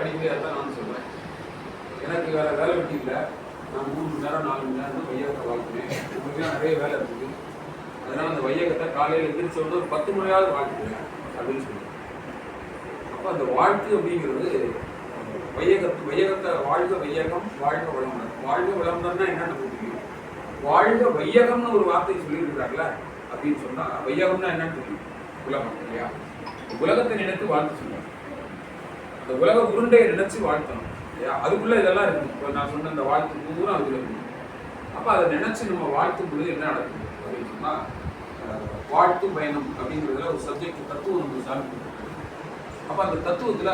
வாழ்க்கைக்கு அடிப்படையாக தான் நான் சொல்றேன். எனக்கு வேற வேலை வெட்டி இல்லை. நான் மூணு மணி நேரம் நாலு மணி நேரம் தான் வையகத்தை வாழ்க்கிறேன் உங்களுக்குலாம் நிறைய வேலை இருக்குது. அதனால அந்த வையகத்தை காலையில் எழுந்திரிச்ச உடனே ஒரு பத்து மணியாவது வாழ்க்கிறேன் அப்படின்னு சொல்லுவேன் அப்போ அந்த வாழ்த்து அப்படிங்கிறது வையகத்து வையகத்தை வாழ்க வையகம் வாழ்க வளமுடன். வாழ்க வளமுடன்னா என்னென்னு தெரியும்? வாழ்க வையகம்னு ஒரு வார்த்தை சொல்லியிருக்கிறாங்களே அப்படின்னு சொன்னா வையகம்னா என்னன்னு தெரியும். உலகம் இல்லையா? உலகத்தை நினைத்து வாழ்த்து இந்த அந்த உலக உருண்டையை நினைச்சு வாழ்த்தணும் இல்லையா? அதுக்குள்ள இதெல்லாம் இருக்கு இப்போ நான் சொன்ன அந்த வாழ்த்து பூரா அதுல இருக்கு அப்ப அதை நினைச்சு நம்ம வாழ்த்தும் பொழுது என்ன நடக்குது அப்படின்னு சொன்னா வாழ்த்து பயணம் அப்படிங்கிறதுல ஒரு சப்ஜெக்ட் தத்துவம் நம்ம சாமி அப்ப அந்த தத்துவத்துல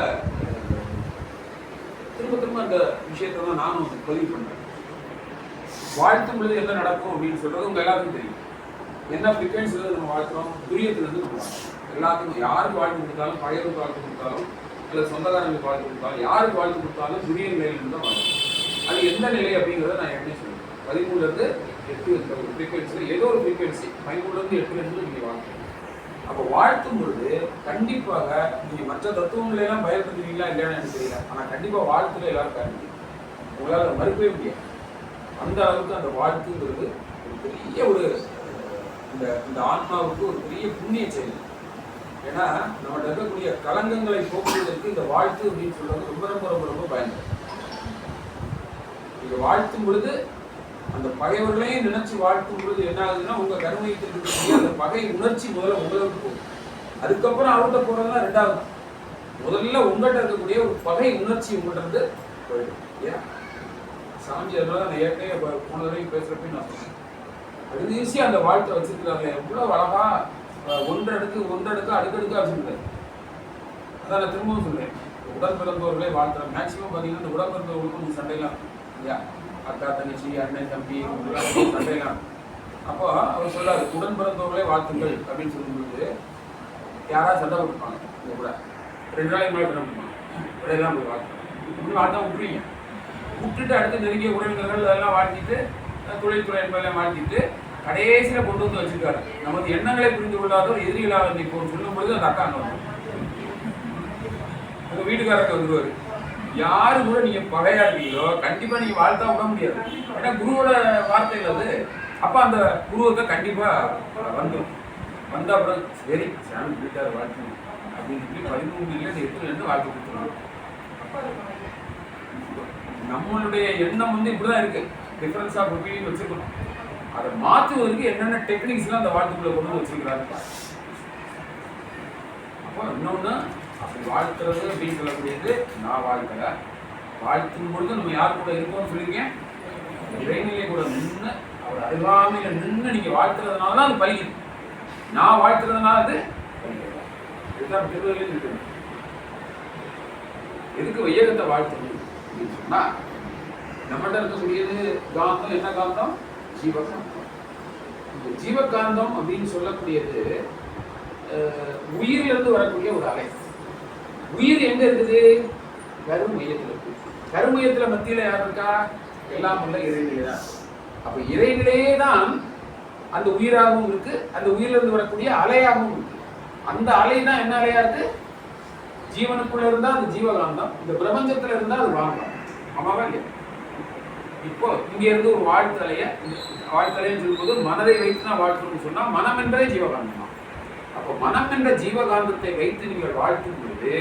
திரும்ப திரும்ப அந்த விஷயத்தை தான் நானும் பதிவு பண்றேன். வாழ்த்தும் பொழுது என்ன நடக்கும் அப்படின்னு சொல்றது உங்க எல்லாருக்கும் தெரியும். என்ன ஃப்ரீக்வன்சியில் நம்ம வாழ்க்கிறோம் துரியத்துலேருந்து நம்ம வாழ்க்கிறோம் எல்லாத்துக்கும் யாருக்கு வாழ்த்து கொடுத்தாலும் பழையவருக்கு வாழ்த்து கொடுத்தாலும் அல்லது சொந்தக்காரங்களுக்கு வாழ்த்து கொடுத்தாலும் யாருக்கு வாழ்த்து கொடுத்தாலும் துரியன் நிலையிலிருந்து தான் வாழ்த்துறோம் அது எந்த நிலை அப்படிங்கிறத நான் எப்படி சொல்லுவேன் பதிமூணுலேருந்து எட்டு இந்த ஒரு ஃப்ரீக்வன்சி ஏதோ ஒரு ஃப்ரீக்வன்சி பதிமூணுலேருந்து எட்டு எட்டுல இருந்து நீங்க அப்போ வாழ்த்தும் பொழுது கண்டிப்பாக நீங்கள் மற்ற தத்துவங்களெல்லாம் பயன்படுத்துவீங்களா இல்லையான்னு எனக்கு தெரியல. ஆனால் கண்டிப்பாக வாழ்த்துல எல்லாரும் கருது உங்களால் மறுக்கவே முடியாது. அந்த அளவுக்கு அந்த வாழ்த்துங்கிறது ஒரு பெரிய ஒரு இந்த இந்த ஆன்மாவுக்கு ஒரு பெரிய புண்ணிய செயல். ஏன்னா நம்மகிட்ட இருக்கக்கூடிய கலங்கங்களை போக்குவதற்கு இந்த வாழ்த்து அப்படின்னு சொல்றது ரொம்ப ரொம்ப ரொம்ப ரொம்ப பயன்படும். நீங்க வாழ்த்தும் பொழுது அந்த பகைவர்களையும் நினைச்சு வாழ்த்தும் பொழுது என்ன ஆகுதுன்னா உங்க கருமையத்தில் இருக்கக்கூடிய அந்த பகை உணர்ச்சி முதல்ல உங்களுக்கு போகும். அதுக்கப்புறம் அவர்கிட்ட போறதுதான் ரெண்டாவது. முதல்ல உங்கள்கிட்ட இருக்கக்கூடிய ஒரு பகை உணர்ச்சி உங்கள்கிட்ட இருந்து போயிடும். இல்லையா சாமி அதனால நான் ஏற்கனவே போன தடவை பேசுறப்ப நான் சொன்னேன். அது அந்த வாழ்த்தை வச்சிருக்கிறாங்க எவ்வளோ அழகா ஒன்றடுக்கு ஒன்றடுக்கு அடுக்கடுக்கா சொல்லுவேன். அதான் நான் திரும்பவும் சொல்லுவேன். உடன் பிறந்தவர்களே வாழ்த்துறேன் மேக்சிமம் பார்த்தீங்கன்னா இந்த உடன் பிறந்தவர்களுக்கும் சண்டைலாம் இல்லையா? அக்கா தங்கச்சி அண்ணன் தம்பி இவங்கெல்லாம் சண்டைலாம் அப்போ அவர் சொல்லாரு உடன் பிறந்தவர்களே வாழ்த்துங்கள் அப்படின்னு சொல்லும்போது யாராவது சண்டை கொடுப்பாங்க இங்க கூட. ரெண்டு நாளைக்கு மேலே சண்டை போட்டுப்பாங்க. இடையெல்லாம் போய் வாழ்த்து இப்படி வாழ்த்தா விட்டுருவீங்க. விட்டுட்டு அடுத்து நெருங்கிய உறவினர்கள் அதெல்லாம் வாழ்த்திட்டு தொழில்துறை என்பதெல்லாம் வாழ்த்திட்டு கடைசியில கொண்டு வந்து வச்சிருக்காரு. நமது எண்ணங்களை புரிந்து கொள்ளாதோர் எதிரிகளாக இப்போ சொல்லும் பொழுது அந்த அக்கா அங்கே வரும். உங்க வீட்டுக்காரங்க வந்துருவார். யாரு கூட நீங்க பகையாடுறீங்களோ கண்டிப்பா நீங்க வாழ்த்தா விட முடியாது. ஏன்னா குருவோட வார்த்தைகள் அது அப்போ அந்த குருவத்தை கண்டிப்பா வந்துடும் வந்த அப்புறம் சரி சாமி வீட்டார் வாழ்த்து அப்படின்னு சொல்லி பதிமூணுல இருந்து வாழ்த்து கொடுத்துருவாங்க நம்மளுடைய எண்ணம் வந்து இப்படிதான் இருக்கு. டிஃபரன்ஸ் ஆஃப் ஒப்பீனியன் வச்சுக்கணும் அதை மாற்றுவதற்கு என்னென்ன டெக்னிக்ஸ்லாம் அந்த வாழ்த்துக்குள்ள கொண்டு வச்சிருக்கிறாரு அப்போ இன்னொன்று அப்படி வாழ்த்துறது அப்படின்னு சொல்லக்கூடியது நான் வாழ்க்கல. வாழ்த்தும் பொழுது நம்ம யார் கூட இருக்கோம்னு சொல்லியிருக்கேன் இறைநிலை கூட நின்று அவர் அருகாமையில் நின்று நீங்கள் வாழ்த்துறதுனால தான் அது பலிக்குது. நான் வாழ்த்துறதுனால அது பலிக்குது. இதுதான் திருவள்ளுவர் இருக்குது எதுக்கு வையகத்தை வாழ்த்தணும் அப்படின்னு சொன்னால் நம்மகிட்ட இருக்கக்கூடியது காந்தம் என்ன காந்தம்? ஜீவகாந்தம். இந்த ஜீவகாந்தம் அப்படின்னு சொல்லக்கூடியது உயிரிலிருந்து வரக்கூடிய ஒரு அலை. உயிர் எங்க இருக்குது? கருமையத்தில் இருக்கு. கருமையத்துல மத்தியில் யார் இருக்கா? எல்லாம் உள்ள இறைநிலை தான். அப்போ இறைநிலையே தான் அந்த உயிராகவும் இருக்கு அந்த உயிரிலிருந்து வரக்கூடிய அலையாகவும் இருக்கு. அந்த அலை தான் என்ன அலையா இருக்கு? ஜீவனுக்குள்ள இருந்தா அது ஜீவகாந்தம் இந்த பிரபஞ்சத்துல இருந்தா அது வாங்கம் ஆமாவா இல்லையா? இப்போ இங்கேருந்து ஒரு வாழ்த்தலையை வாழ்த்தலைன்னு சொல்லும்போது மனதை வைத்து தான் வாழ்த்துன்னு சொன்னால் மனம் என்றே ஜீவகாந்தம்? தான் அப்போ மனம் என்ற ஜீவகாந்தத்தை வைத்து நீங்கள் வாழ்த்தும் பொழுது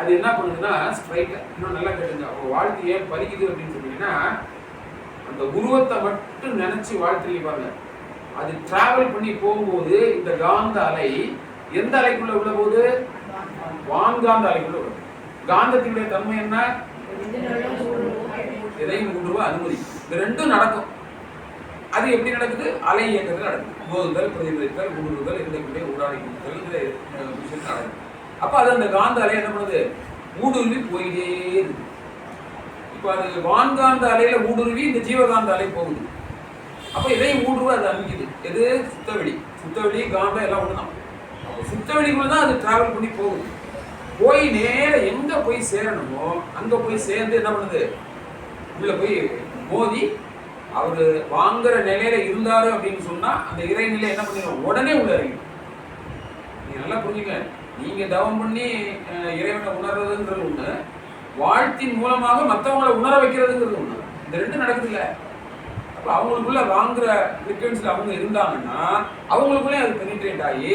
அது என்ன பண்ணுதுன்னா ஸ்ட்ரைட்டா இன்னும் நல்லா கேட்டுங்க அப்போ வாழ்த்து ஏன் பலிக்குது அப்படின்னு சொன்னீங்கன்னா அந்த உருவத்தை மட்டும் நினச்சி வாழ்த்துறீங்க பாருங்க. அது டிராவல் பண்ணி போகும்போது இந்த காந்த அலை எந்த அலைக்குள்ள உள்ள போது வான்காந்த அலைக்குள்ள வரும். காந்தத்தினுடைய தன்மை என்ன? எதையும் ஊடுருவ அனுமதி. இந்த ரெண்டும் நடக்கும். அது எப்படி நடக்குது? அலை இயக்கத்தில் நடக்குது. மோதுதல் பிரதிபலித்தல் ஊடுருதல் இருந்தக்கூடிய ஊடாடி கொடுத்தல் இந்த விஷயம் நடக்குது. அப்போ அது அந்த காந்த அலை என்ன பண்ணுது? ஊடுருவி போயிட்டே இருக்கு. இப்போ அது வான்காந்த அலையில் ஊடுருவி இந்த ஜீவகாந்த அலை போகுது. அப்போ இதையும் ஊடுருவ அது அமைக்குது எது? சுத்தவெளி. சுத்தவெளி காந்தம் எல்லாம் ஒன்று தான் அப்போ சுத்தவெளிக்குள்ள தான் அது டிராவல் பண்ணி போகுது. போய் நேர எங்க போய் சேரணுமோ அங்க போய் சேர்ந்து என்ன பண்ணுது? உள்ள போய் மோதி அவரு வாங்குற நிலையில இருந்தாரு அப்படின்னு சொன்னா அந்த இறைநிலை என்ன பண்ணிடும் உடனே உள்ள இறங்கிடும். நீங்க நல்லா புரிஞ்சுக்க நீங்க தவம் பண்ணி இறைவனை உணர்றதுன்றது ஒண்ணு. வாழ்த்தின் மூலமாக மற்றவங்களை உணர வைக்கிறதுங்கிறது ஒண்ணு. இந்த ரெண்டு நடக்குது இல்ல. அப்ப அவங்களுக்குள்ள வாங்குற ஃப்ரீக்வன்சியில் அவங்க இருந்தாங்கன்னா அவங்களுக்குள்ளே அது பெனிட்ரேட் ஆகி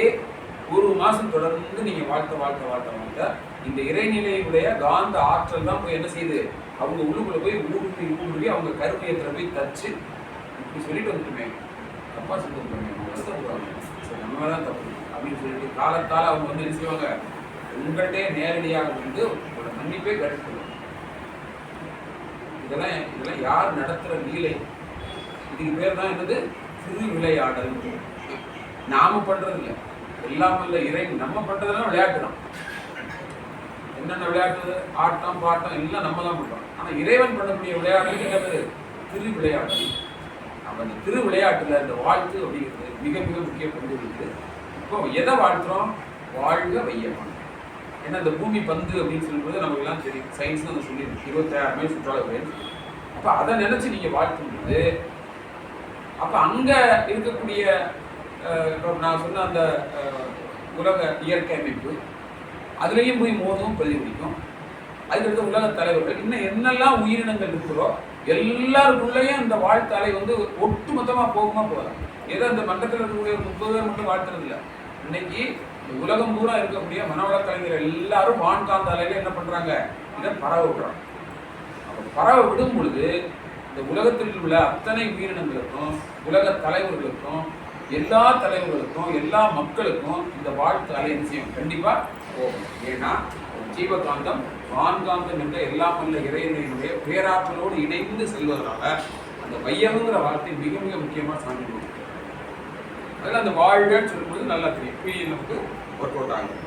ஒரு மாசம் தொடர்ந்து நீங்க வாழ்த்த வாழ்த்த வாழ்த்த வாழ்த்த இந்த இறைநிலையுடைய காந்த ஆற்றல் தான் போய் என்ன செய்யுது? அவங்க உள்ளுக்குள்ள போய் ஊடுருவி ஊடுருவி அவங்க கருமையத்தில் போய் தச்சு இப்படி சொல்லிட்டு வந்துட்டுமே. தப்பா சொல்லிட்டு வருத்தப்படுவாங்க சரி நம்ம தான் தப்பு. அப்படின்னு சொல்லிட்டு காலத்தால் அவங்க வந்து என்ன செய்வாங்க? உங்கள்கிட்டயே நேரடியாக வந்து உங்களோட மன்னிப்பே கிடைக்கும் இதெல்லாம் இதெல்லாம் யார் நடத்துகிற லீலை இதுக்கு பேர் தான் என்னது? சிறு விளையாடல் நாம பண்றது இல்லை எல்லாம் இல்லை இறை நம்ம பண்றதெல்லாம் விளையாட்டு தான். என்னென்ன விளையாட்டு ஆட்டம் பாட்டம் எல்லாம் நம்ம தான் பண்ணுறோம் ஆனால் இறைவன் பண்ணக்கூடிய விளையாட்டு என்னது திரு விளையாட்டு. நம்ம அந்த திரு விளையாட்டில் இந்த வாழ்த்து அப்படிங்கிறது மிக மிக முக்கிய பங்கு இருக்குது இப்போ எதை வாழ்த்துறோம்? வாழ்க வையகம். ஏன்னா இந்த பூமி பந்து அப்படின்னு சொல்லும்போது நமக்கு எல்லாம் தெரியும். சயின்ஸ் நம்ம சொல்லியிருக்கு. இருபத்தாயிரம் மைல் சுற்றால போயிருக்கு அப்போ அதை நினச்சி நீங்கள் வாழ்த்தும்போது அப்போ அங்கே இருக்கக்கூடிய நான் சொன்ன அந்த உலக இயற்கை அமைப்பு அதுலேயும் போய் மோதும் பிரதிபலிக்கும் அதுக்கடுத்து உலக தலைவர்கள். இன்னும் என்னெல்லாம் உயிரினங்கள் இருக்குதோ எல்லாருக்குள்ளேயும் அந்த வாழ்த்தலை வந்து ஒட்டு மொத்தமாக போகுமா போகலாம் ஏதோ அந்த மன்றத்தில் இருக்கக்கூடிய ஒரு முப்பது பேர் மட்டும் வாழ்த்துறது இல்லை. இன்னைக்கு உலகம் பூரா இருக்கக்கூடிய மனவள கலைஞர் எல்லாரும் வான்காந்த அலையில என்ன பண்றாங்க? இதை பரவ விடுறாங்க. அப்போ பரவ விடும் பொழுது இந்த உலகத்தில் உள்ள அத்தனை உயிரினங்களுக்கும் உலக தலைவர்களுக்கும் எல்லா தலைவர்களுக்கும் எல்லா மக்களுக்கும் இந்த வாழ்த்து அலை என்ன செய்யும்? கண்டிப்பா போகும். ஏன்னா ஜீவகாந்தம் வான்காந்தம் என்ற எல்லா பல்ல இறையினுடைய பேராற்றலோடு இணைந்து செல்வதனால அந்த வையகங்கிற வார்த்தை மிக மிக முக்கியமாக சாமி அதில் அந்த வாழ்கன்னு சொல்லும்போது நல்லா தெரியும். புரிய நமக்கு? ஒர்க் அவுட் ஆகும்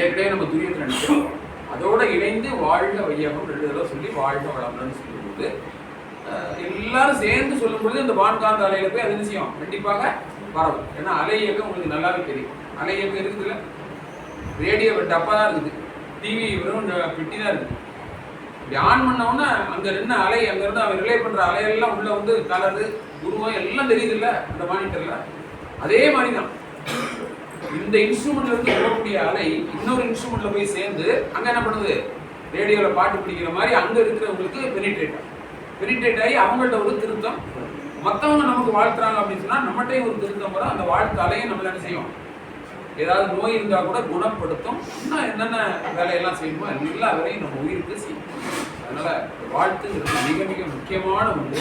ஏற்கனவே நம்ம துரியத்தில் நினைக்கிறோம். அதோடு இணைந்து வாழ்க வையகம் ரெண்டு தடவை சொல்லி வாழ்க வளம்னு சொல்லும்போது எல்லாரும் சேர்ந்து சொல்லும்பொழுது இந்த வான்காந்த அலையில போய் அது நிச்சயம் கண்டிப்பாக பரவும். ஏன்னா அலை இயக்கம் உங்களுக்கு நல்லாவே தெரியும். அலை இயக்கம் இருக்குதுல்ல? ரேடியோ டப்பா தான் இருக்குது. டிவி வெறும் பெட்டி தான் இருக்குது. இப்படி ஆன் பண்ண அங்கே நின்று அலை அங்கேருந்து அவன் ரிலே பண்ணுற அலையெல்லாம் உள்ளே வந்து கலரு உருவம் எல்லாம் தெரியுதுல்ல அந்த மானிட்டரில் அதே மாதிரி தான் இந்த இன்ஸ்ட்ருமெண்ட்லேருந்து போகக்கூடிய அலை இன்னொரு இன்ஸ்ட்ருமெண்ட்டில் போய் சேர்ந்து அங்கே என்ன பண்ணுது? ரேடியோவில் பாட்டு பிடிக்கிற மாதிரி அங்கே இருக்கிறவங்களுக்கு பெனிட்ரேட் ஆகும் பெனிட்ரேட் ஆகி அவங்கள்ட்ட ஒரு திருத்தம். மற்றவங்க நமக்கு வாழ்த்துறாங்க அப்படின்னு சொன்னால் நம்மகிட்டையும் ஒரு திருத்தம் வரும். அந்த வாழ்த்து அலையும் நம்ம என்ன செய்வோம் ஏதாவது நோய் இருந்தா கூட குணப்படுத்தும். இன்னும் என்னென்ன வேலையெல்லாம் செய்யணுமோ எல்லா வேலையும் நம்ம உயிருக்கு செய்யணும். அதனால வாழ்த்துங்கிறது மிக மிக முக்கியமான ஒன்று.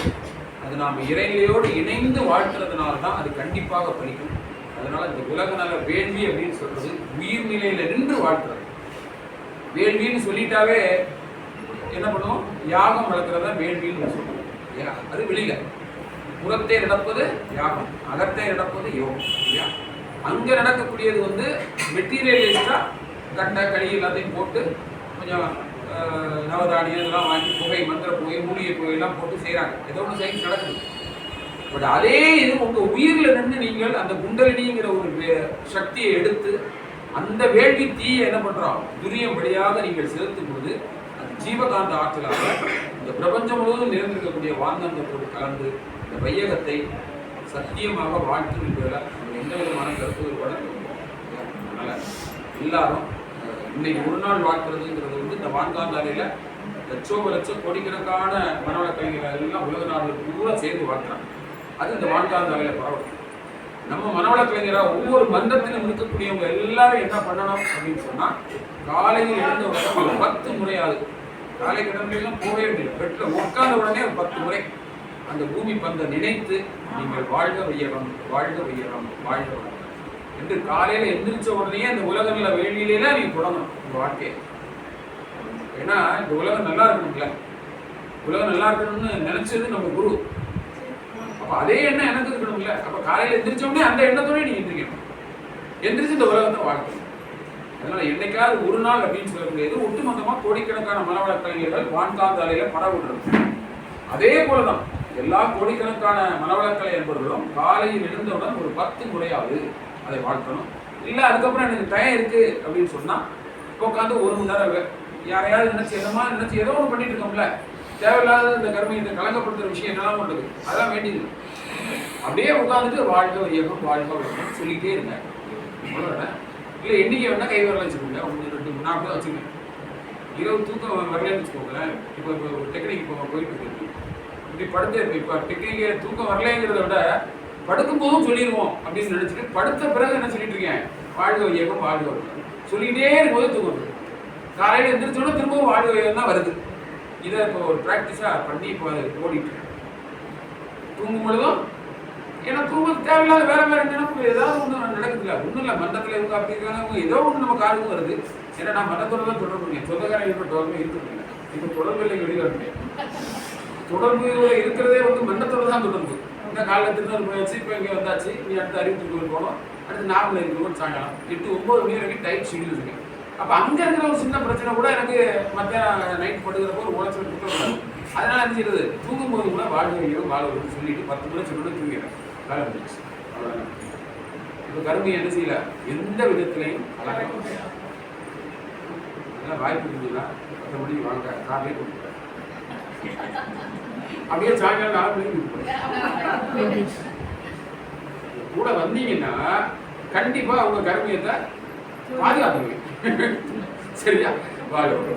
அது நாம் இறைநிலையோடு இணைந்து வாழ்த்துறதுனால தான் அது கண்டிப்பாக பலிக்கும். அதனால இந்த உலக நல வேள்வி அப்படின்னு சொல்றது உயிர்நிலையில நின்று வாழ்த்துறது. வேள்வின்னு சொல்லிட்டாவே என்ன பண்ணுவோம்? யாகம் வளர்க்குறதா வேள்வின்னு சொல்லுவோம். யா- அது வெளியில. புறத்தை நடப்பது யாகம் அகத்தை நடப்பது யோகம் இல்லையா? அங்கே நடக்கக்கூடியது வந்து மெட்டீரியலிஸ்டாக கட்டை களி எல்லாத்தையும் போட்டு கொஞ்சம் ஆஹ், இதெல்லாம் வாங்கி புகை மந்திர புகை மூலிகை புகை எல்லாம் போட்டு செய்கிறாங்க ஏதோ ஒன்று சயின்ஸ் நடக்குது. பட் அதே இது உங்கள் உயிரில் நின்று நீங்கள் அந்த குண்டலினிங்கிற ஒரு வே- சக்தியை எடுத்து அந்த வேள்வி தீயை என்ன பண்ணுறோம் துரியம் வழியாக நீங்கள் செலுத்தும் போது அது ஜீவகாந்த ஆற்றலாக இந்த பிரபஞ்சம் முழுவதும் நிறைந்திருக்கக்கூடிய வான்காந்தத்தோடு கலந்து இந்த வையகத்தை சத்தியமாக வாழ்த்து என்பதில் எந்த விதமான கருத்து வேறுபாடும் அதனால் எல்லாரும் இன்னைக்கு ஒரு நாள் வாழ்க்கிறதுங்கிறது வந்து இந்த வான்காந்த அலையில லட்சோப லட்சம் கோடிக்கணக்கான மனவள கலைஞர்கள் எல்லாம் உலக நாடுகள் பூரா சேர்ந்து வாழ்த்துறாங்க அது இந்த வான்காந்த அலையில பரவல். நம்ம மனவள கலைஞராக ஒவ்வொரு மந்தத்திலும் இருக்கக்கூடியவங்க எல்லாரும் என்ன பண்ணணும் அப்படின்னு சொன்னால் காலையில் எழுந்த உடனே பத்து முறையாவது காலை கிடமையெல்லாம் போகவே முடியல. பெட்டில் உட்கார்ந்த உடனே ஒரு பத்து முறை. அந்த பூமி பந்தை நினைத்து நீங்கள் வாழ்க வையகம் வாழ்க வையகம் வாழ்க வளம். என்று காலையில எந்திரிச்ச உடனே அந்த உலக நல தான் நீங்க தொடங்கணும் உங்க வாழ்க்கையை. ஏன்னா இந்த உலகம் நல்லா இருக்கணும்ல. உலகம் நல்லா இருக்கணும்னு நினைச்சது நம்ம குரு. அப்ப அதே எண்ணம் எனக்கு இருக்கணும்ல. அப்ப காலையில எந்திரிச்ச உடனே அந்த எண்ணத்தோடய நீ எந்திரிக்கணும். எந்திரிச்சு இந்த உலகத்தை வாழ்க்கணும் அதனால என்னைக்காவது ஒரு நாள் அப்படின்னு சொல்ல முடியாது. ஒட்டுமொத்தமா கோடிக்கணக்கான மனவள கலைஞர்கள் வான்காந்த அலையில பரவுடுறது அதே போலதான். எல்லா கோடிக்கணக்கான மனவளக்கலை என்பவர்களும் காலையில் எழுந்தவுடன் ஒரு பத்து முறையாவது அதை வாழ்த்தணும். இல்லை அதுக்கப்புறம் எனக்கு டயம் இருக்கு அப்படின்னு சொன்னால் இப்போ உட்காந்து ஒரு மணி நேரம் யாரையாவது நினைச்சு என்னமா நினைச்சு ஏதோ ஒன்று பண்ணிட்டு இருக்கோம்ல. தேவையில்லாத இந்த கருமை இந்த கலங்கப்படுத்துகிற விஷயம் என்னெல்லாம் பண்றது? அதெல்லாம் வேண்டியது அப்படியே உட்காந்துட்டு வாழ்க இயக்கம் வாழ்க வையகம் சொல்லிட்டே இருங்க. இல்லை எண்ணிக்கை வேணா கை வரலாம் வச்சுக்கோங்க. ஒன்று ரெண்டு மூணு நாற்பது வச்சுக்கோங்க. இரவு தூக்கம் வரலன்னு வச்சுக்கோங்களேன். இப்போ இப்போ ஒரு டெக்னிக் இப்போ போயிட்டு இருக்கு. இப்படி படுத்து இப்போ இப்போ தூக்கம் வரலைங்கிறத விட படுக்கும் போதும் சொல்லிடுவோம் அப்படின்னு நினச்சிட்டு படுத்த பிறகு என்ன சொல்லிட்டு இருக்கேன்? வாழ்க வையகம் வாழ்க வையகம் சொல்லிக்கிட்டே இருக்கும்போது தூக்கம் வருது. காலையில் எந்திரிச்சோட திரும்பவும் வாழ்க வையகம் தான் வருது. இதை இப்போ ஒரு ப்ராக்டிஸாக பண்ணி இப்போ அது ஓடிட்டு தூங்கும் பொழுதும் ஏன்னா தூங்க தேவையில்லாத வேற வேற நினைப்பு ஏதாவது ஒன்று நடக்குதுல்ல. ஒன்றும் இல்லை மண்டத்தில் இவங்க அப்படி இருக்காங்க ஏதோ ஒன்று நம்ம காதுக்கு வருது. ஏன்னா நான் மண்டத்தோட தான் தொடர்பு சொந்தக்காரங்க இருக்கிற தொடர்பு இருக்குது இப்போ தொடர்பு இல்லை வெளியில் இருக்கேன் தொடர்பு இருக்கிறதே வந்து மன்னத்தோட தான் தொடர்பு. இந்த காலையில் திருநெல் போயாச்சு இப்போ இங்கே வந்தாச்சு. நீ அடுத்த அறிவிப்பு போகணும். அடுத்து நார்மல் இருக்கணும் சாயங்காலம். எட்டு ஒம்பது மணி வரைக்கும் டைட் ஷெடியூல் இருக்கு. அப்போ அங்கே இருக்கிற ஒரு சின்ன பிரச்சனை கூட எனக்கு மத்தியானம் நைட் படுக்கிறப்போ ஒரு உழைச்சல் முடியாது அதனால என்ன செய்யுது தூங்கும்போது கூட வாழ்வு வாழ்வு சொல்லிட்டு பத்து மணி சொல்லிட்டு தூங்கிறேன் வேலை முடிச்சு அவ்வளோதான் இப்போ கரும்பு என்ன செய்யல? எந்த விதத்திலையும் அழகாக வாய்ப்பு இருந்ததுன்னா மற்றபடி வாங்க காலையே கொடுக்குறேன் அப்படியே சாயங்காலம் நாலு மணிக்கு கூட வந்தீங்கன்னா கண்டிப்பா அவங்க கர்மியத்தை பாதுகாத்துருவீங்க சரியா? வாழ்க்கை